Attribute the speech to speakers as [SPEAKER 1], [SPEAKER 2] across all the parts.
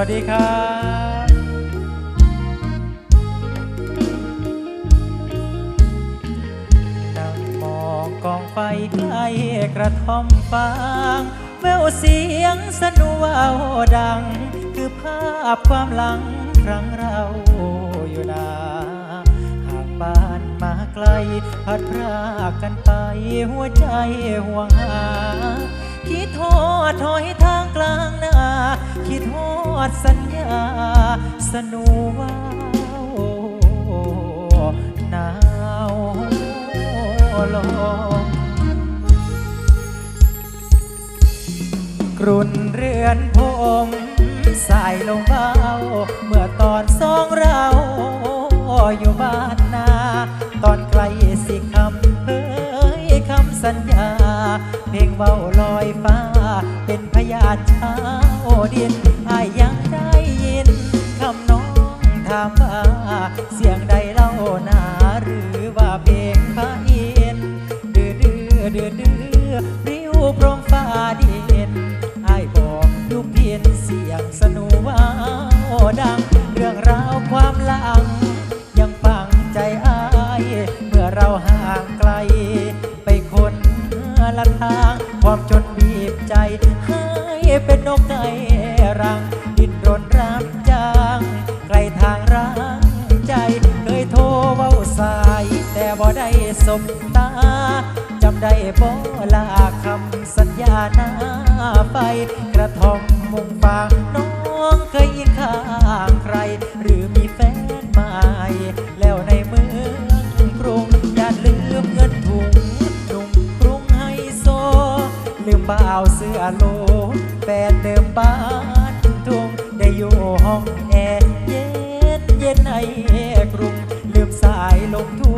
[SPEAKER 1] วัสดีครับนั่งมองกองไฟใกล้กระท่อมฟางแววเสียงสนุวาวดัง คือภาพความหลังครั้งเราอยู่นาหากบ้านมาไกล พัดพรากกันไปหัวใจห่วงหาคิดทอดถอยทางกลางนาคิดทอ ดสัญญา สนุวาหนาวลมกรุ่นเรือนพมสายลงเบา เมื่อตอนสองเราอยู่บ้านนา ตอนไกลสิคำเฮ้ยคำสัญญา เพลงเบาลอยฟ้า เป็นพยานเช้าดินอายยัาวดังเรื่องราวความหลัง ยังฟังใจอาย เมื่อเราห่างไกล ไปคนละทาง ความจนบีบใจ ให้เป็นนกไก่รัง ดินรนรับจ้างไกลทางรังใจ เคยโทรเว้าสาย แต่บ่ได้สมตาจำได้บ่ลาคำสัญญาหน้าไฟกระทอมมุงฟางน้อง เคยอิงข้างใคร หรือมีแฟนใหม่แล้วในเมืองกรุงอย่าลืมเงินถุงหนุ่มกรุงไฮโซ ลืมบ่าวเสื้อโลแฟนเดิมบ้านทุ่งได้อยู่ห้องแอร์เย็นเย็นในกรุงลืมสายลงทุ่ง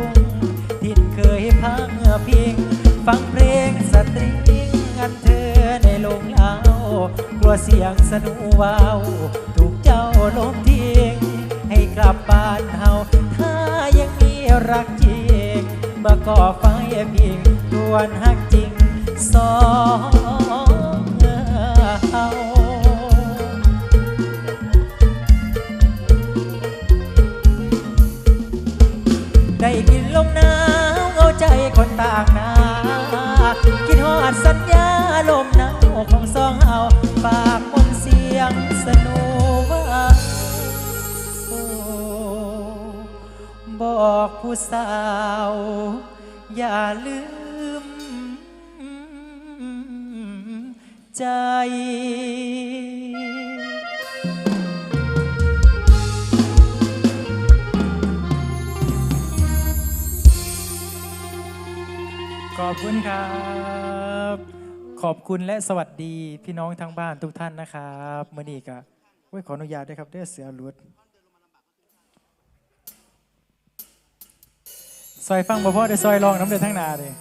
[SPEAKER 1] ยงสนุวาวถูกเจ้าลบทิ้งให้กลับบ้านเฮาถ้ายังมีรักจริงมื่อก่อไฟพิงทวนหักจริงสองเฮาได้กินลมหนาวเอาใจคนต่างนาคิดฮอดสัญญาลมหนาวของสองเฮา ฝากมนเสียงสนุว่าบอกผู้สาว อย่าลืม ใจขอบคุณครับ ขอบคุณและสวัสดีพี่น้องทางบ้านทุกท่านนะครับมื่อนี้ก็ว้ขออนุญาตด้วยครับเด้อเสือหลุดซอยฟังบ่พ่อได้ซอยลองน้ำเดือดทั้งนาเลย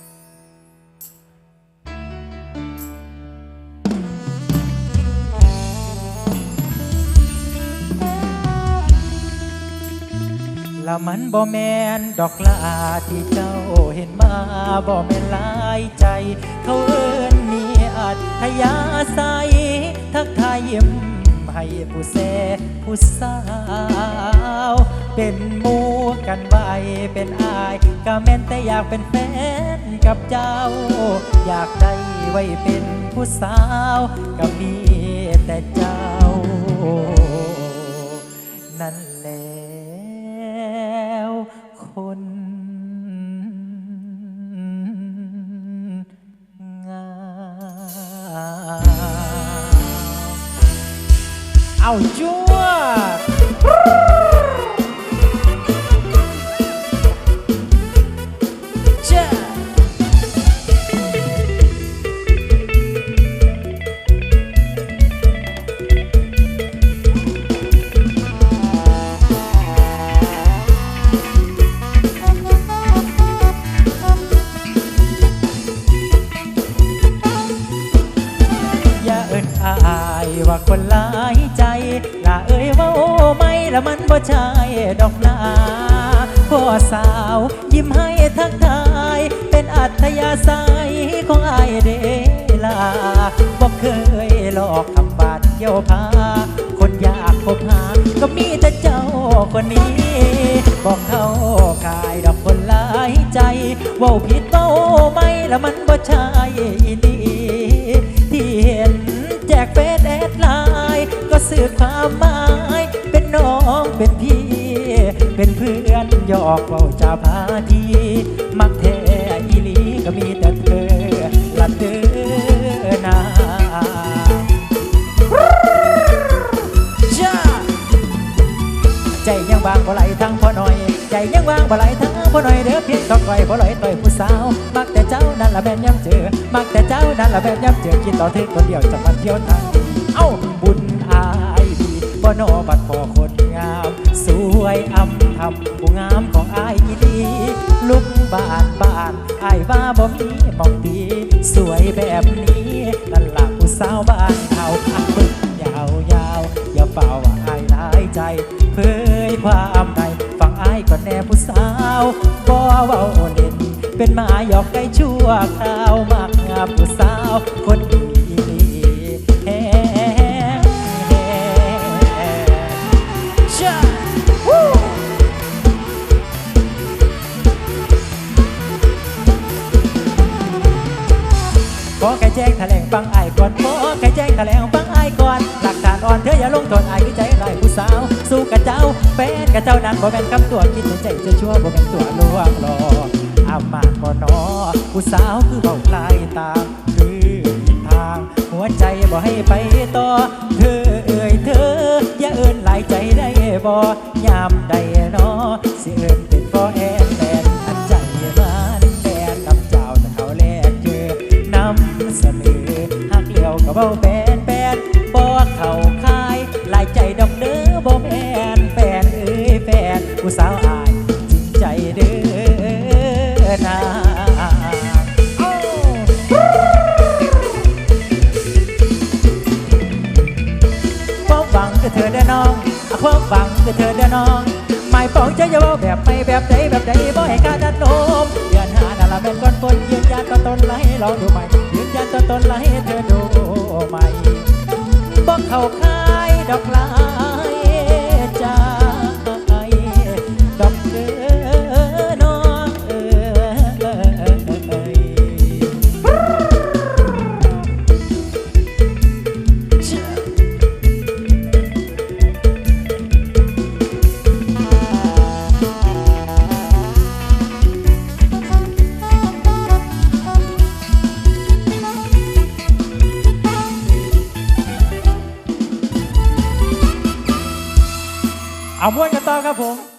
[SPEAKER 1] ละมันบ่แมนดอกลาที่เจ้าเห็นมาบ่แมนลายใจ ให้ผู้แสผู้สาว เป็นมูกันไว้เป็นอายก็แม่นแต่อยากเป็นแฟนกับเจ้า อยากได้ไว้เป็นผู้สาวก็มีแต่เจ้า นั่นแล้วคน เอาจัว ว่าคนหลายใจลาเอ้ยว่าโอ้ไม่ละมันบ่ใช่ดอกนาพ่อสาวยิ้มให้ทักทาย เป็นอัธยาศัยของอายเดลาบอกเคยหลอกคำบาดเกี่ยวพา คนอยากพบหา ก็มีแต่เจ้าคนนี้ บอกเขาขายดอกคนหลายใจว่าผิดว่าโอ้ไม่ล้วมันบ่ใช่อี สื่อความหมาย เป็นน้องเป็นพี่ เป็นเพื่อนหยอกเว้าจาพาทีมักแท้อีหลีก็มีแต่เธอละเด้อนาจ้าใจยังวางบ่ไหลทั้งพ่อหน่อย ใจยังวางบ่ไหลทั้งพ่อหน่อยเด้อเพียงต้องคอยบ่ไหลต่อยผู้สาว มักแต่เจ้านั่นละแม่นย้ำเจอ มักแต่เจ้านั่นละแม่นย้ำเจอคิดต่อเธอคนเดียวจะมาเที่ยวทางนี้เอ้าบุญอายดีบ่นอบัดพอคนงาม สวยอำทำผู้งามของอายอีดีลุกบ้านบ้านอายว่าบ่มีหมองดีสวยแบบนี้นั่นละผู้สาวบ้านเขาอักบึกยาวยาวอย่าเฝ้าว่าอายหลายใจ เผยความในฟังอายก่อนแน่ผู้สาวบ่เว้าเล่นเป็นหมาหยอกไก่ชั่วคราวมากงามผู้สาวคน ขอแค่แจ้งแถลงฟังไอ้ก่อนขอแค่แจ้งแถลงฟังไอ้ก่อน หลักฐานอ่อนเธออย่าลงโทษไอ้ายคือใจลายผู้สาว สู้กับเจ้าแฟนกับเจ้านั้นบ่แม่นคำตัวคิดในใจจะชั่วบ่แม่นตัวลวงหลอกอามากบ่นอผู้สาวคือเบาลายตามคือทาง หัวใจบ่ให้ไปต่อ เธอเอ่ยเธอ อย่าเอินหลายใจได้บ่ยามใดนอสิเอิน นาความหวังคือเธอเด้น้องความหวังคือเธอเด้น้องหมายปองจะอย่าวแบบไม่แบบใดแบบใดบ่ให้การดันโนมเดือนหานาละแม่นก้อนฝนยืนยันตัวตนไหลลองดูใหม่ยืนยันตัวตนไหลเธอดูใหม่บ่เข้าคายดอกลา เอาม้วนกันต่อครับผม